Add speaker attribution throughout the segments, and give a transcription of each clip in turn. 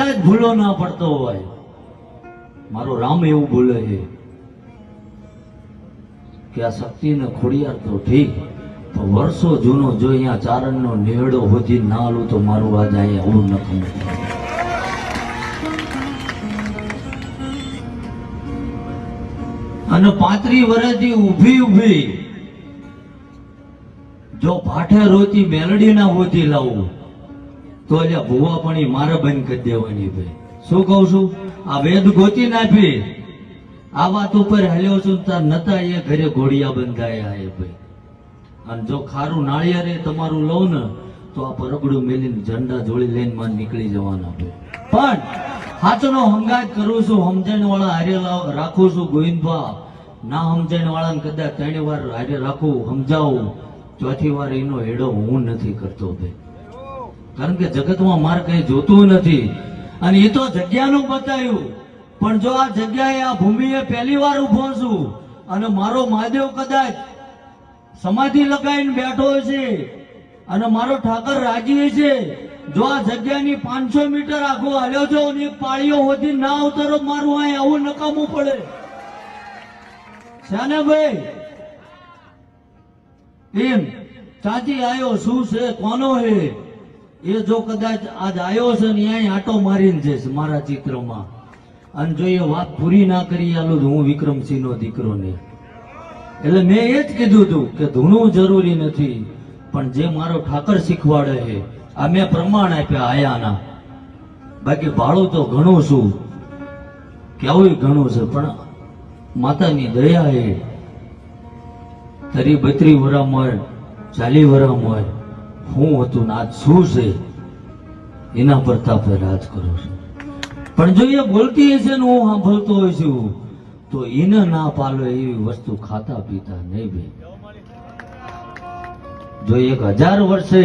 Speaker 1: કદાચ ભૂલો ના પડતો હોય. મારો રામ એવું બોલે છે કે આ શક્તિને ખોડિયાર તો ઠીક, પણ વર્ષો જૂનો જો અહીંયા ચારણનો નેહડો હોતી ના આલું તો મારું આજ અહીંયા આવું નખમ અને પાંત્રી વર્ષથી ઊભી ઊભી જો ભાઠે રોતી મેલડી ના હોતી લાવું તો અલ્યા ભૂવા પણ એ મારે બંધ કરી દેવાની ભાઈ. શું કહું છું? આ વેદ ગોતી નાખી. આ વાત ઉપર હાલ્યો છું તાર નતા એ ઘરે ઘોડિયા બંધાયા એ ભાઈ. અને જો ખારું નાળિયેરે તમારું લઉં ને, તો આ પરગડું મેલીને ઝંડા જોડી લઈને માં નીકળી જવાના ભાઈ. પણ હાચનો હંગાજ કરું છું સમજણ વાળા હારે રાખું છું ગોવિંદભા. ના સમજણ વાળાને કદાચ ત્રણ વાર હારે રાખું, સમજાવું. ચોથી વાર એનો હેડો હું નથી કરતો ભાઈ. કારણ કે જગતમાં માર કઈ જોતું નથી. અને એ તો જગ્યાનું બતાવ્યું પણ જો આ જગ્યાએ આ ભૂમિએ પહેલી વાર ઊભો છું, અને મારો મહાદેવ કદાચ સમાધિ લગાવીને બેઠો છે, અને મારો ઠાકર રાજી છે, જો આ જગ્યાની પાંચસો મીટર આખો હાલ્યો છો અને પાળીઓ હોતી ના ઉતરો મારું અહીં આવું નકામું પડે. શાને ભાઈ? એમ. ચાચી આવ્યો શું છે? કોનો હે? એ જો કદાચ આજ આયો છે ને અહીંયા આટો મારીને જઈશ મારા ચિત્રમાં. અને જો એ વાત પૂરી ના કરી આલો તો હું વિક્રમસિંહ નો દીકરો ને એટલે મેં એ જ કીધું હતું કે ધૂણું જરૂરી નથી, પણ જે મારો ઠાકર શીખવાડે છે, આ મેં પ્રમાણ આપ્યા આયાના. બાકી ભાડું તો ઘણું છું કેવું ઘણું છે, પણ માતાની દયા એ. તરી બત્રી વરામ હોય ચાલી વરામ હોય હું હતું ને શું છે? એના પ્રતાપે રાજ કરું છું. પણ જો એ બોલતી હશે ને હું સાંભળતો હોય છું તો એને ના પાલો એવી વસ્તુ ખાતા પીતા નહીં બે. જો એક હજાર વર્ષે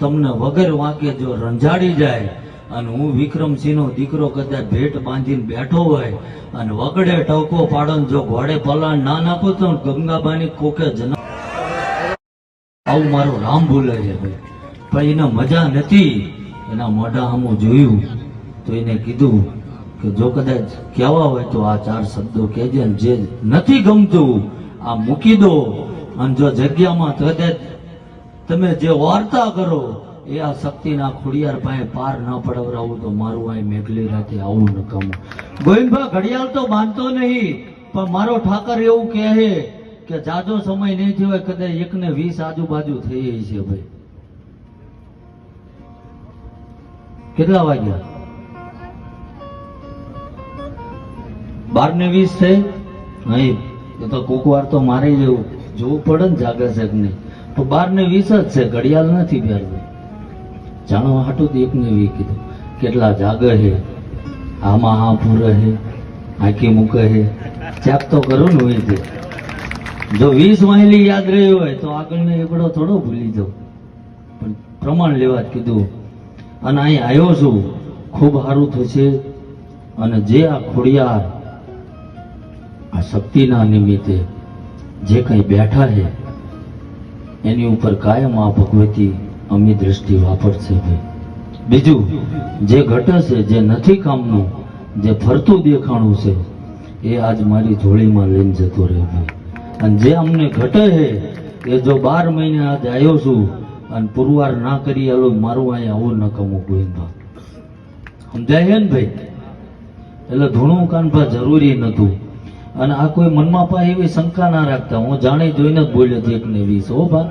Speaker 1: તમને વગર વાંકે જો રંજાડી જાય, અને હું વિક્રમસિંહ નો દીકરો કદાચ ભેટ બાંધીને બેઠો હોય, અને વગડે ટવકો પાડો જો ઘોડે પલાણ ના નાખો તો ગંગાબાની કોકે જન્મ આવું મારો રામ બોલે છે ભાઈ. પણ એને મજા નથી. એના મોઢા સામું જોયું. તો એને કીધું કે જો કદાચ કહેવા હોય તો આ ચાર શબ્દો કહેજે જે નથી ગમતું, આ મૂકી દો. અને જો જગ્યામાં કદાચ તમે જે વાર્તા કરો, એ આ શક્તિના ખોડિયાર પાસે પાર ન પડવરાવું તો મારું અહીં મેઘલી રાતે આવું ન નકામું ગોવિંદભાઈ ઘડિયાળ તો બાંધતો નહીં, પણ મારો ઠાકર એવું કહે કે જાજો સમય નહીં થયો કદાચ એક ને વીસ આજુબાજુ થઈ છે ભાઈ. કેટલા વાગ્યા? બાર ને વીસ થઈ નહીં એ તો કોક વાર તો મારે જવું જોવું પડે ને જાગે છે કે નહીં. તો બાર ને વીસ જ છે, ઘડિયાળ નથી પહેરવી. જાણો, હાટું એક ને વી કીધું. કેટલા જાગે છે? આમાં હા પૂરે છે, આંખી મૂકે છે. ચેક તો કરો ને હોય તે જો વીસ માહિલી યાદ રહી હોય તો આગળનો એકડો થોડો ભૂલી જાઉં. પણ પ્રમાણ લેવા જ કીધું. અને અહીં આવ્યો છું. ખૂબ સારું થશે. અને જે આ ખોડિયાર આ શક્તિના નિમિત્તે જે કંઈ બેઠા છે, એની ઉપર કાયમ આ ભગવતી અમી દ્રષ્ટિ વાપરશે ભાઈ. બીજું, જે ઘટે છે, જે નથી કામનું, જે ફરતું દેખાણું છે, એ આજ મારી જોડીમાં લઈને જતો રહે ભાઈ. અને જે અમને ઘટે છે, એ જો બાર મહિને આજ આવ્યો છું અને પુરવાર ના કરી આલો, મારું અહીંયા આવું ન કમું ગોવિંદભા સમજાય છે ને ભાઈ. એટલે ધૂણું કાનભા જરૂરી નહોતું અને આ કોઈ મનમાં પા એવી શંકા ના રાખતા. હું જાણી જોઈને જ બોલ્યો હતો એક ને વીસ. હો બા